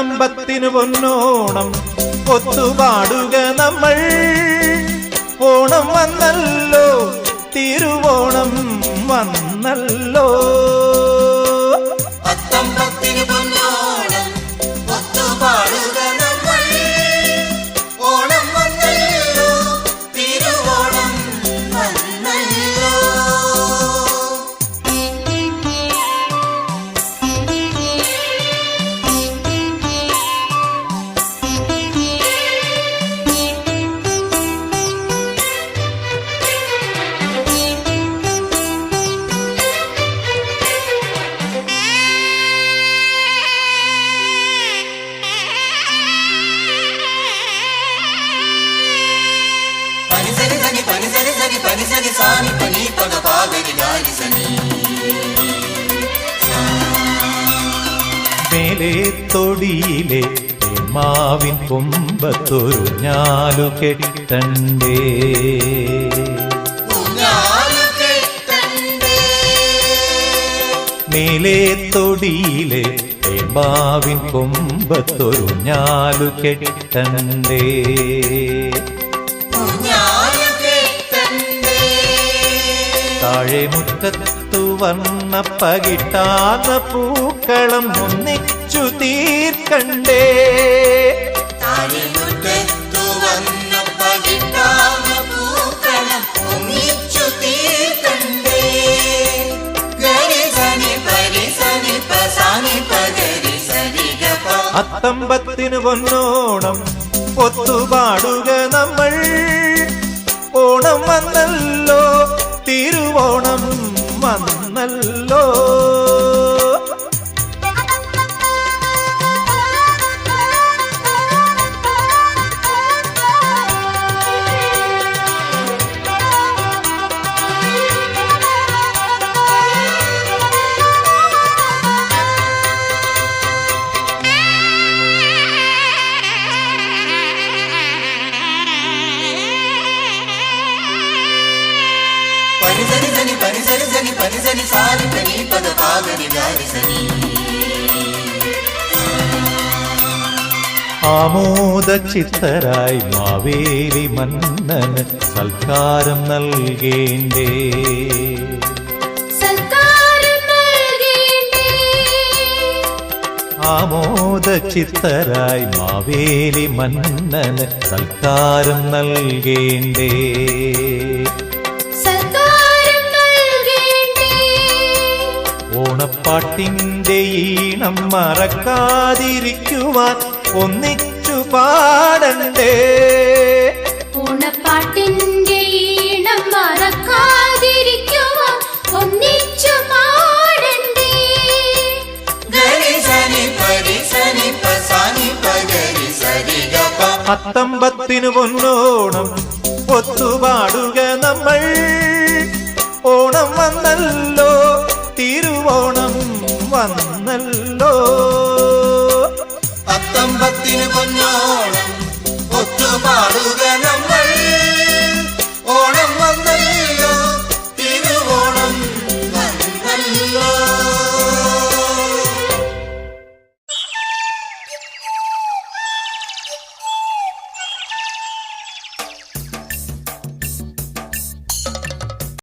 അത്തമ്പത്തിന് പൊന്നോണം ഒത്തുപാടുക നമ്മൾ. ഓണം വന്നല്ലോ തിരുവോണം വന്നല്ലോ. തൊടിയിലെ മാവിൻ കൊമ്പത്തൊരു ഞാലു കെട്ടണ്ടേ? മേലെ തൊടിയിലെ മാവിൻ കൊമ്പത്തൊരു ഞാലു കെട്ടണ്ടേ? താഴെ മുറ്റത്തു വന്ന പകിട്ടാത പൂക്കളം ഒന്നിച്ചു തീർക്കണ്ടേ. പകിട്ടാന്ന പൂക്കളം ഒന്നിച്ചു തീർക്കണ്ടേ. പസാനി അത്തമ്പത്തിന് പൊന്നോണം ഒത്തുപാടുക നമ്മൾ. ഓണം വന്നല്ലോ തിരുവോണം വന്നല്ലോ. ಶ್ರೀಸನಿ ಸಾರಿಸನಿ ಪದ ಪಾಗನಿ ಗಾರಿಸನಿ ആമോദ ചിത്തരായി മാവേലി മന്നന് സൽക്കാരം നൽകേണ്ടേ. ആമോദ ചിത്തരായി മാവേലി മന്നന് സൽക്കാരം നൽകേണ്ടേ. ഓണപ്പാട്ടിന്റെ ഈണം മറക്കാതിരിക്കുവാൻ ഒന്നിച്ചു പാടണ്ടേ? ഓണപ്പാട്ടിന്റെ ഈണം മറക്കാതിരിക്കുവാൻ ഒന്നിച്ചു പാടണ്ടേ? അത്തമ്പത്തിന് പൊന്നോണം ഒത്തുപാടുക നമ്മൾ